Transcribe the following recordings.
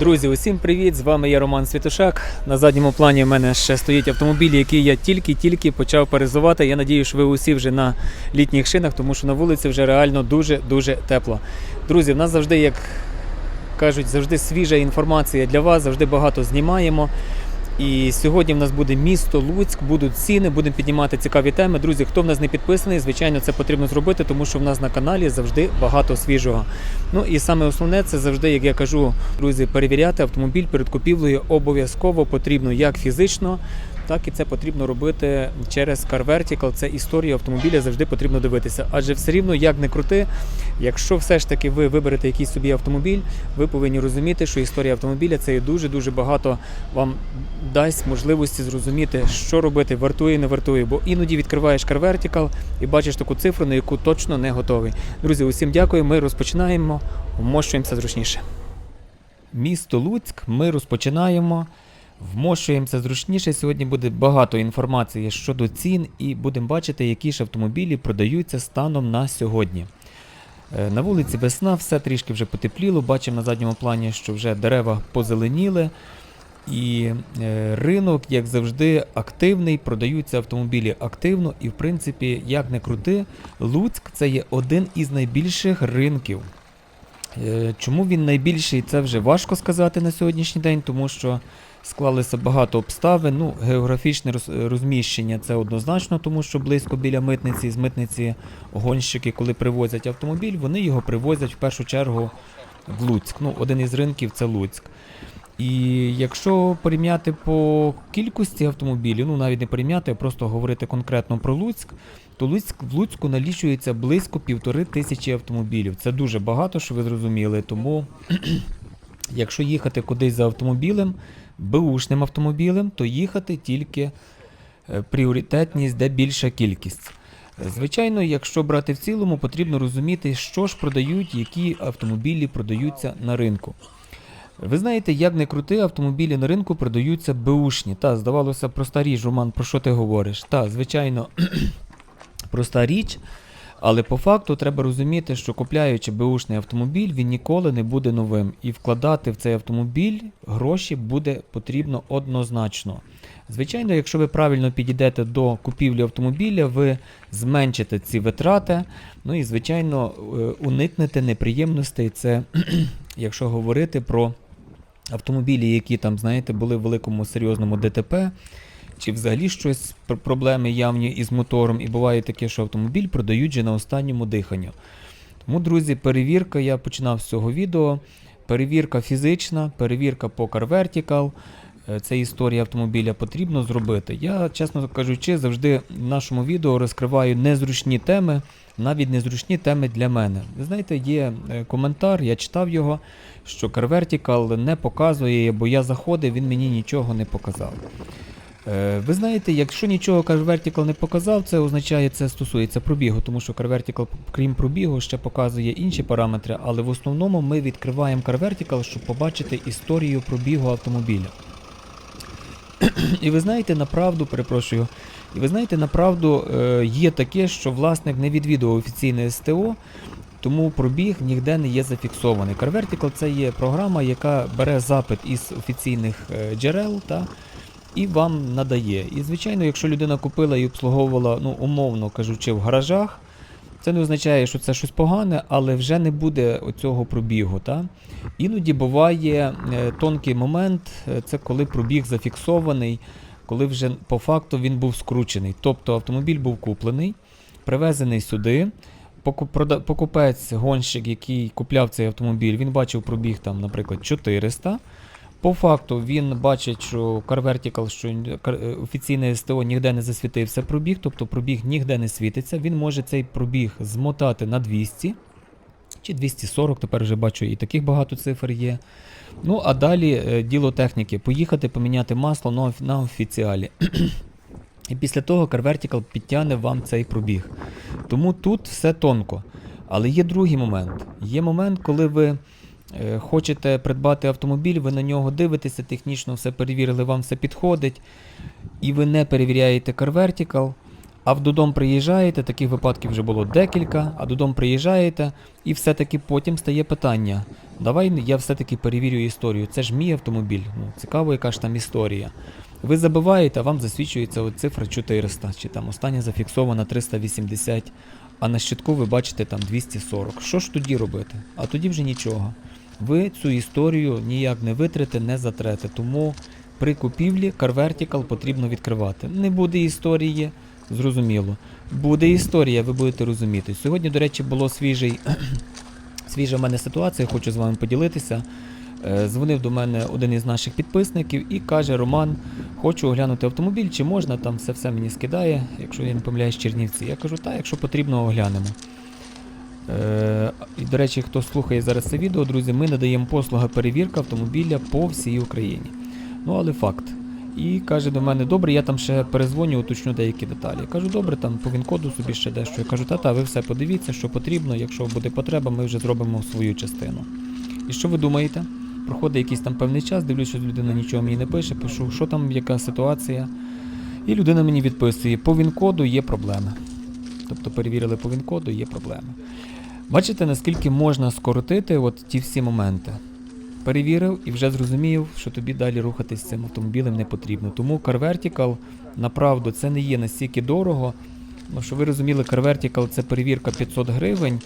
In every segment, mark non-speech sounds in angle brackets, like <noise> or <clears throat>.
Друзі, усім привіт! З вами я Роман Світошак. На задньому плані в мене ще стоїть автомобіль, який я тільки-тільки почав перезувати. Я надію, що ви усі вже на літніх шинах, тому що на вулиці вже реально дуже-дуже тепло. Друзі, в нас завжди, як кажуть, завжди свіжа інформація для вас, завжди багато знімаємо. І сьогодні в нас буде місто Луцьк, будуть ціни, будемо піднімати цікаві теми. Друзі, хто в нас не підписаний, звичайно, це потрібно зробити, тому що в нас на каналі завжди багато свіжого. Ну і саме основне це завжди, як я кажу, друзі, перевіряти автомобіль перед купівлею обов'язково потрібно як фізично, так і це потрібно робити через Car Vertical. Це історію автомобіля завжди потрібно дивитися. Адже все рівно, як не крути, якщо все ж таки ви виберете якийсь собі автомобіль, ви повинні розуміти, що історія автомобіля це дуже дуже багато вам дасть можливості зрозуміти, що робити, вартує, не вартує. Бо іноді відкриваєш Car Vertical і бачиш таку цифру, на яку точно не готовий. Друзі, усім дякую. Ми розпочинаємо. Вмощуємося зручніше. Місто Луцьк. Ми розпочинаємо. Вмощуємося зручніше. Сьогодні буде багато інформації щодо цін, і будемо бачити, які ж автомобілі продаються станом на сьогодні. Е, На вулиці весна, все трішки вже потепліло. Бачимо на задньому плані, що вже дерева позеленіли. І е, ринок, як завжди, активний, продаються автомобілі активно. І, в принципі, як не крути, Луцьк це є один із найбільших ринків. Е, Чому він найбільший, це вже важко сказати на сьогоднішній день, тому що склалися багато обставин. Ну, географічне розміщення це однозначно, тому що близько біля митниці, з митниці гонщики, коли привозять автомобіль, вони його привозять в першу чергу в Луцьк. Ну, один із ринків це Луцьк. І якщо порівняти по кількості автомобілів, ну навіть не порівняти, а просто говорити конкретно про Луцьк, то Луцьк, в Луцьку налічується близько півтори тисячі автомобілів. Це дуже багато, що ви зрозуміли. Тому, <clears throat> якщо їхати кудись за автомобілем, беушним автомобілем, то їхати тільки е, пріоритетність, де більша кількість. Звичайно, якщо брати в цілому, потрібно розуміти, що ж продають, які автомобілі продаються на ринку. Ви знаєте, як не крути, автомобілі на ринку продаються беушні. Та, здавалося, проста річ, Роман, про що ти говориш? Та, звичайно, <clears throat> проста річ, але по факту треба розуміти, що купляючи беушний автомобіль, він ніколи не буде новим. І вкладати в цей автомобіль гроші буде потрібно однозначно. Звичайно, якщо ви правильно підійдете до купівлі автомобіля, ви зменшите ці витрати. Ну і, звичайно, е, уникнете неприємностей. Це <clears throat> якщо говорити про автомобілі, які там, знаєте, були в великому серйозному ДТП, чи взагалі щось проблеми явні із мотором, і буває таке, що автомобіль продають же на останньому диханню. Тому, друзі, перевірка, я починав з цього відео. Перевірка фізична, перевірка по Car Vertical. Е, Це історія автомобіля потрібно зробити. Я, чесно кажучи, завжди в нашому відео розкриваю незручні теми, навіть незручні теми для мене. Ви знаєте, є е, коментар, я читав його, що Car Vertical не показує, бо я заходив, він мені нічого не показав. Е, Ви знаєте, якщо нічого Car Vertical не показав, це означає, це стосується пробігу, тому що Car Vertical, крім пробігу, ще показує інші параметри, але в основному ми відкриваємо Car Vertical, щоб побачити історію пробігу автомобіля. І ви знаєте, направду, перепрошую, і ви знаєте, направду е, є таке, що власник не відвідував офіційне СТО, тому пробіг ніде не є зафіксований. Car Vertical це є програма, яка бере запит із офіційних е, джерел та, і вам надає. І звичайно, якщо людина купила і обслуговувала, ну, умовно кажучи, в гаражах, це не означає, що це щось погане, але вже не буде оцього пробігу. Та? Іноді буває е, тонкий момент, е, це коли пробіг зафіксований, коли вже по факту він був скручений. Тобто автомобіль був куплений, привезений сюди. Покупець, гонщик, який купляв цей автомобіль, він бачив пробіг там, наприклад, 400. По факту він бачить, що Car Vertical, що е, офіційне СТО ніде не засвітився пробіг, тобто пробіг ніде не світиться. Він може цей пробіг змотати на 200 чи 240, тепер вже бачу, і таких багато цифр є. Ну, а далі е, діло техніки. Поїхати поміняти масло на, офі- на офіціалі. І після того Car Vertical підтягне вам цей пробіг. Тому тут все тонко. Але є другий момент. Є момент, коли ви е, хочете придбати автомобіль, ви на нього дивитеся, технічно все перевірили, вам все підходить, і ви не перевіряєте Car Vertical, А в додому приїжджаєте, таких випадків вже було декілька, а додому приїжджаєте, і все-таки потім стає питання. Давай я все-таки перевірю історію. Це ж мій автомобіль. Ну, цікаво, яка ж там історія. Ви забиваєте, а вам засвідчується цифра 400, чи там остання зафіксована 380, а на щитку ви бачите там 240. Що ж тоді робити? А тоді вже нічого. Ви цю історію ніяк не витрите, не затрете. Тому при купівлі CarVertical потрібно відкривати. Не буде історії, зрозуміло. Буде історія, ви будете розуміти. Сьогодні, до речі, було свіжий, <clears throat> свіжа в мене ситуація, хочу з вами поділитися. Е, Дзвонив до мене один із наших підписників і каже: Роман, хочу оглянути автомобіль, чи можна там все все мені скидає, якщо я не помиляюсь, Чернівці. Я кажу, так, якщо потрібно, оглянемо. До речі, хто слухає зараз це відео, друзі, ми надаємо послуги перевірка автомобіля по всій Україні. Ну, але факт. І каже до мене, добре, я там ще перезвоню, уточню деякі деталі. Я кажу, добре, там по він-коду собі ще дещо. Я кажу, та-та, ви все подивіться, що потрібно. Якщо буде потреба, ми вже зробимо свою частину. І що ви думаєте? Проходить якийсь там певний час, дивлюсь, що людина нічого мені не пише, пишу, що там, яка ситуація. І людина мені відписує, по він-коду є проблеми. Тобто перевірили по він-коду, є проблеми. Бачите, наскільки можна скоротити от ті всі моменти. Перевірив і вже зрозумів, що тобі далі рухатись цим автомобілем не потрібно. Тому CarVertical, направду, це не є настільки дорого. Ну, що ви розуміли, CarVertical це перевірка 500 гривень.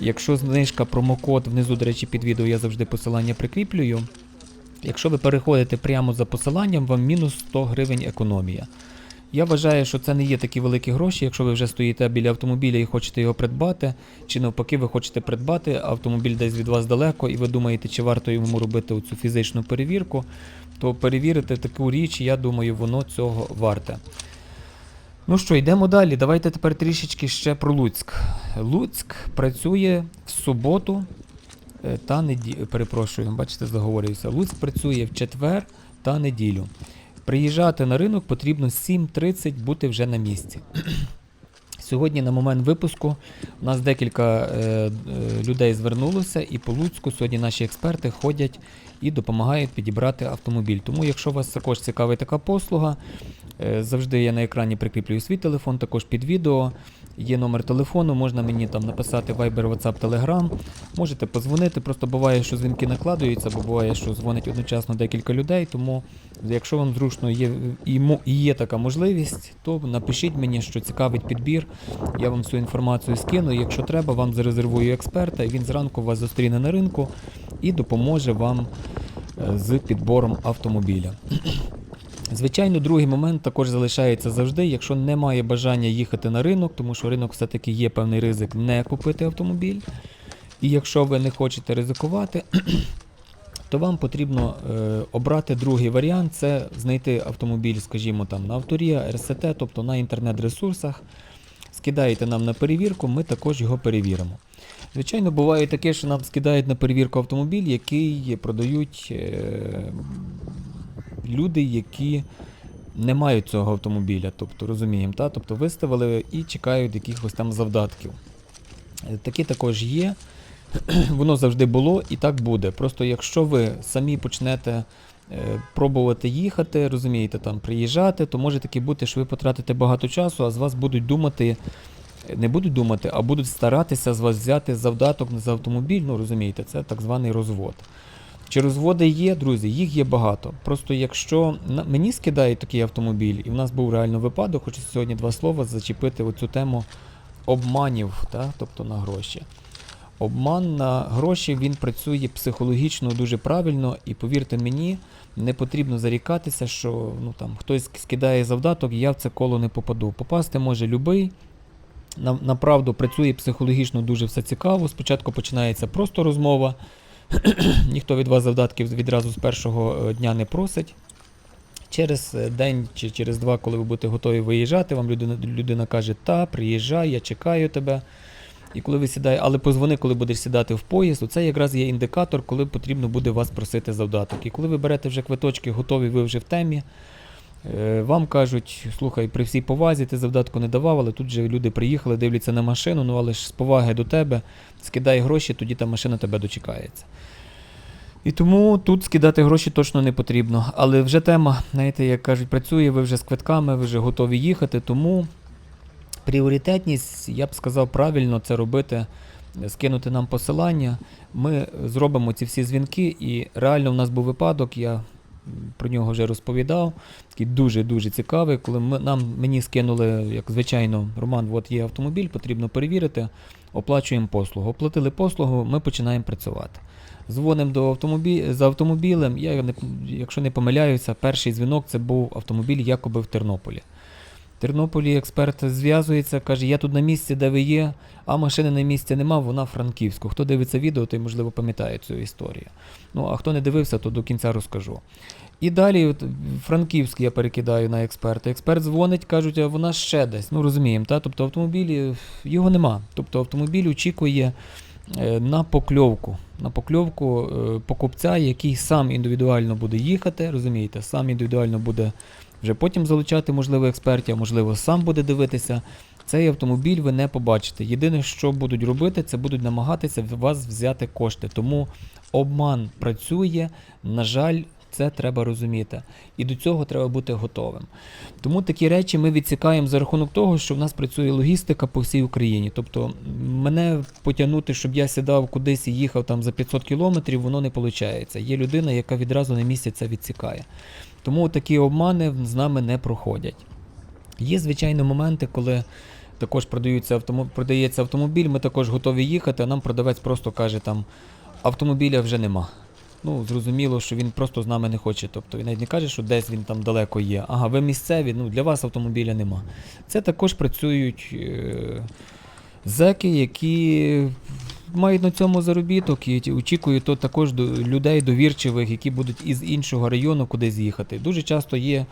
Якщо знижка промокод внизу, до речі, під відео я завжди посилання прикріплюю. Якщо ви переходите прямо за посиланням, вам мінус 100 гривень економія. Я вважаю, що це не є такі великі гроші, якщо ви вже стоїте біля автомобіля і хочете його придбати, чи навпаки, ви хочете придбати, автомобіль десь від вас далеко, і ви думаєте, чи варто йому робити цю фізичну перевірку, то перевірити таку річ, я думаю, воно цього варте. Ну що, йдемо далі. Давайте тепер трішечки ще про Луцьк. Луцьк працює в суботу е, та неділю. Перепрошую, бачите, заговорююся. Луцьк працює в четвер та неділю. Приїжджати на ринок потрібно 7.30 бути вже на місці. Сьогодні, на момент випуску, у нас декілька е, е, людей звернулося, і по Луцьку сьогодні наші експерти ходять і допомагають підібрати автомобіль. Тому, якщо вас також цікавить така послуга, завжди я на екрані прикріплюю свій телефон, також під відео. Є номер телефону, можна мені там написати Viber, WhatsApp, Telegram. Можете позвонити, просто буває, що дзвінки накладуються, бо буває, що дзвонить одночасно декілька людей. Тому, якщо вам зручно є і і є така можливість, то напишіть мені, що цікавить підбір. Я вам всю інформацію скину. Якщо треба, вам зарезервую експерта, і він зранку вас зустріне на ринку і допоможе вам е, з підбором автомобіля. Звичайно, другий момент також залишається завжди, якщо немає бажання їхати на ринок, тому що ринок все-таки є певний ризик не купити автомобіль. І якщо ви не хочете ризикувати, <clears throat> то вам потрібно е, обрати другий варіант це знайти автомобіль, скажімо, там на Авторія, РСТ, тобто на інтернет-ресурсах. Скидаєте нам на перевірку, ми також його перевіримо. Звичайно, буває таке, що нам скидають на перевірку автомобіль, який продають е, люди, які не мають цього автомобіля, тобто розуміємо, та? тобто виставили і чекають якихось там завдатків. Такі також є. <clears throat> Воно завжди було і так буде. Просто якщо ви самі почнете е, пробувати їхати, розумієте, там приїжджати, то може таки бути, що ви потратите багато часу, а з вас будуть думати, не будуть думати, а будуть старатися з вас взяти завдаток за автомобіль. Ну розумієте, це так званий розвод. Чи розводи є, друзі, їх є багато. Просто якщо мені скидають такий автомобіль, і в нас був реально випадок, хочу сьогодні два слова зачепити оцю тему обманів, та, тобто на гроші. Обман на гроші він працює психологічно дуже правильно, і повірте мені, не потрібно зарікатися, що ну, там, хтось скидає завдаток, і я в це коло не попаду. Попасти може любий. На, направду працює психологічно дуже все цікаво. Спочатку починається просто розмова. <clears throat> Ніхто від вас завдатків відразу з першого е, дня не просить. Через е, день чи через два, коли ви будете готові виїжджати, вам людина, людина каже, та, приїжджай, я чекаю тебе. І коли ви сідає, але позвони, коли будеш сідати в поїзд, це якраз є індикатор, коли потрібно буде вас просити завдаток. І коли ви берете вже квиточки, готові, ви вже в темі. Е, Вам кажуть, слухай, при всій повазі ти завдатку не давав, але тут же люди приїхали, дивляться на машину, ну але ж з поваги до тебе, скидай гроші, тоді та машина тебе дочекається. І тому тут скидати гроші точно не потрібно. Але вже тема, знаєте, як кажуть, працює, ви вже з квитками, ви вже готові їхати, тому Пріоритетність, я б сказав, правильно це робити, скинути нам посилання. Ми зробимо ці всі дзвінки, і реально в нас був випадок, я про нього вже розповідав. Такий дуже-дуже цікавий, коли ми, нам, мені скинули, як звичайно, Роман, от є автомобіль, потрібно перевірити, оплачуємо послугу. Оплатили послугу, ми починаємо працювати. Дзвонимо до автомобі... за автомобілем. Я, якщо не помиляюся, перший дзвінок це був автомобіль якоби в Тернополі. Тернополі експерт зв'язується, каже, я тут на місці, де ви є, а машини на місці нема, вона в Франківську. Хто дивиться відео, той, можливо, пам'ятає цю історію. Ну, а хто не дивився, то до кінця розкажу. І далі от, Франківськ я перекидаю на експерта. Експерт дзвонить, кажуть, а вона ще десь. Ну розуміємо, та? тобто автомобілі його нема. Тобто автомобіль очікує е, на покльовку. На покльовку е, покупця, який сам індивідуально буде їхати, розумієте, сам індивідуально буде вже потім залучати, можливо, експертів, можливо, сам буде дивитися. Цей автомобіль ви не побачите. Єдине, що будуть робити, це будуть намагатися вас взяти кошти. Тому обман працює. На жаль, це треба розуміти. І до цього треба бути готовим. Тому такі речі ми відсікаємо за рахунок того, що в нас працює логістика по всій Україні. Тобто мене потягнути, щоб я сідав кудись і їхав там за 500 кілометрів, воно не виходить. Є людина, яка відразу на місці це відсікає. Тому такі обмани з нами не проходять. Є, звичайно, моменти, коли також продаються автомо... продається автомобіль, ми також готові їхати, а нам продавець просто каже, там автомобіля вже нема. Ну, зрозуміло, що він просто з нами не хоче. Тобто він навіть не каже, що десь він там далеко є. Ага, ви місцеві, ну для вас автомобіля нема. Це також працюють е- зеки, які мають на цьому заробіток і очікують то також людей довірчивих, які будуть із іншого району кудись їхати. Дуже часто є.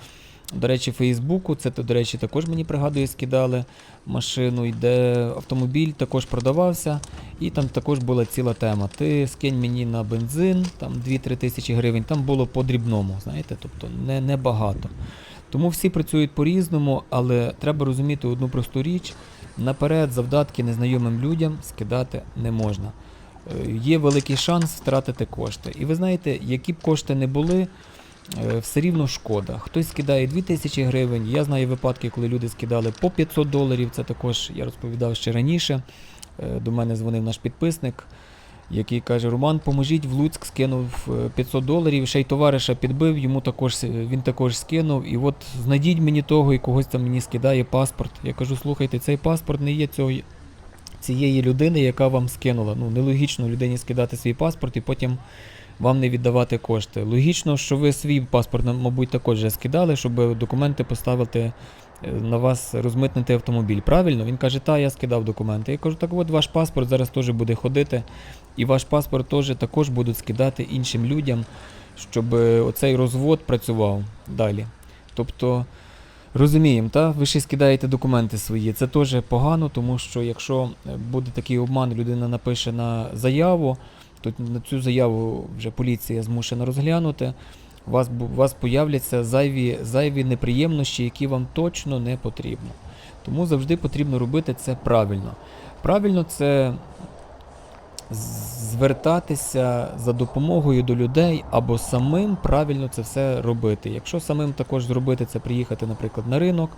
До речі, Фейсбуку, це до речі, також мені пригадує, скидали машину, де автомобіль також продавався, і там також була ціла тема. Ти скинь мені на бензин, там 2-3 тисячі гривень, там було по дрібному, знаєте, тобто не, не багато. Тому всі працюють по-різному, але треба розуміти одну просту річ: наперед завдатки незнайомим людям скидати не можна. Е, Є великий шанс втратити кошти. І ви знаєте, які б кошти не були, е, все рівно шкода. Хтось скидає 2000 гривень. Я знаю випадки, коли люди скидали по 500 доларів. Це також я розповідав ще раніше. Е, До мене дзвонив наш підписник, який каже: Роман, поможіть в Луцьк, скинув е, 500 доларів. Ще й товариша підбив, йому також він також скинув. І от знайдіть мені того, і когось там мені скидає паспорт. Я кажу, слухайте, цей паспорт не є цього. Цієї людини, яка вам скинула. Ну, нелогічно людині скидати свій паспорт і потім вам не віддавати кошти. Логічно, що ви свій паспорт, мабуть, також вже скидали, щоб документи поставити е, на вас, розмитнити автомобіль. Правильно? Він каже, та, я скидав документи. Я кажу, так от ваш паспорт зараз теж буде ходити, і ваш паспорт теж також будуть скидати іншим людям, щоб е, оцей розвод працював далі. Тобто. Розуміємо, та ви ще скидаєте документи свої. Це теж погано, тому що якщо е, буде такий обман, людина напише на заяву, то на цю заяву вже поліція змушена розглянути. У вас, у вас появляться зайві, зайві неприємності, які вам точно не потрібно. Тому завжди потрібно робити це правильно. Правильно це звертатися за допомогою до людей або самим правильно це все робити. Якщо самим також зробити це, приїхати, наприклад, на ринок,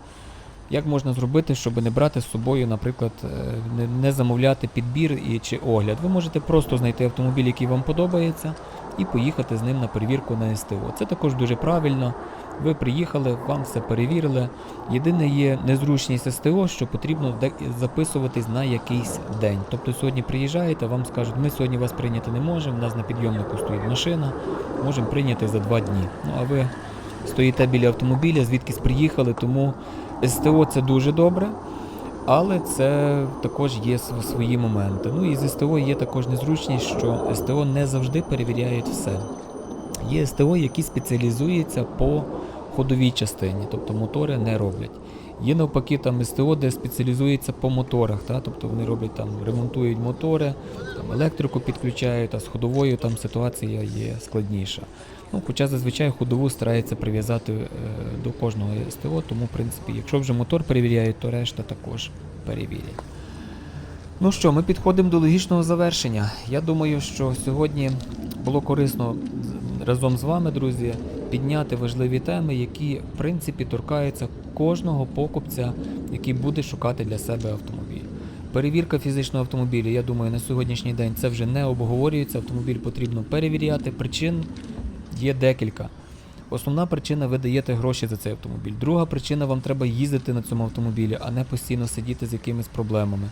як можна зробити, щоб не брати з собою, наприклад, е, не замовляти підбір і чи огляд? Ви можете просто знайти автомобіль, який вам подобається, і поїхати з ним на перевірку на СТО. Це також дуже правильно. Ви приїхали, вам все перевірили. Єдине є незручність СТО, що потрібно записуватись на якийсь день. Тобто сьогодні приїжджаєте, вам скажуть, ми сьогодні вас прийняти не можемо, у нас на підйомнику стоїть машина, можемо прийняти за два дні. Ну а ви стоїте біля автомобіля, звідкись приїхали, тому СТО це дуже добре. Але це також є свої моменти. Ну і з СТО є також незручність, що СТО не завжди перевіряють все. Є СТО, які спеціалізуються по ходовій частині, тобто мотори не роблять. Є навпаки там СТО, де спеціалізується по моторах, та? тобто вони роблять там, ремонтують мотори, там електрику підключають, а з ходовою там ситуація є складніша. Ну, хоча зазвичай ходову стараються прив'язати е, до кожного СТО, тому в принципі, якщо вже мотор перевіряють, то решта також перевірять. Ну що, ми підходимо до логічного завершення. Я думаю, що сьогодні було корисно разом з вами, друзі, підняти важливі теми, які в принципі торкаються кожного покупця, який буде шукати для себе автомобіль. Перевірка фізичного автомобіля, я думаю, на сьогоднішній день це вже не обговорюється. Автомобіль потрібно перевіряти. Причин є декілька. Основна причина ви даєте гроші за цей автомобіль. Друга причина вам треба їздити на цьому автомобілі, а не постійно сидіти з якимись проблемами.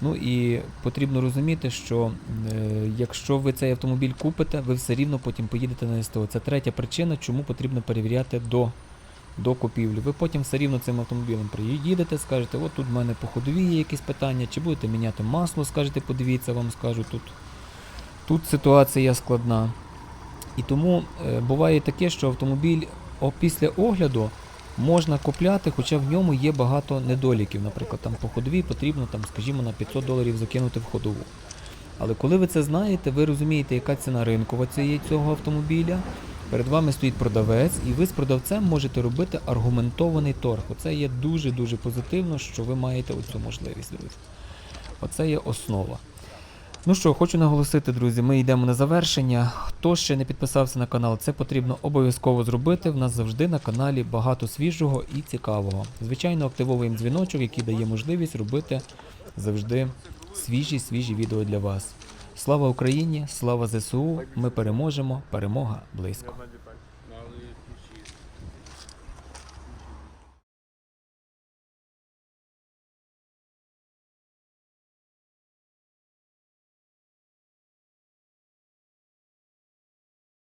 Ну і потрібно розуміти, що е, якщо ви цей автомобіль купите, ви все рівно потім поїдете на СТО. Це третя причина, чому потрібно перевіряти до, до купівлі. Ви потім все рівно цим автомобілем приїдете, скажете, от тут в мене по ходовій є якісь питання, чи будете міняти масло, скажете, подивіться, вам скажу, тут, тут ситуація складна. І тому е, буває таке, що автомобіль після огляду можна купляти, хоча в ньому є багато недоліків. Наприклад, там по ходовій потрібно, там, скажімо, на 500 доларів закинути в ходову. Але коли ви це знаєте, ви розумієте, яка ціна ринкова цієї цього автомобіля. Перед вами стоїть продавець, і ви з продавцем можете робити аргументований торг. Оце є дуже-дуже позитивно, що ви маєте оцю можливість, друзі. Оце є основа. Ну що, хочу наголосити, друзі, ми йдемо на завершення. Хто ще не підписався на канал, це потрібно обов'язково зробити. В нас завжди на каналі багато свіжого і цікавого. Звичайно, активовуємо дзвіночок, який дає можливість робити завжди свіжі свіжі відео для вас. Слава Україні! Слава ЗСУ! Ми переможемо! Перемога близько!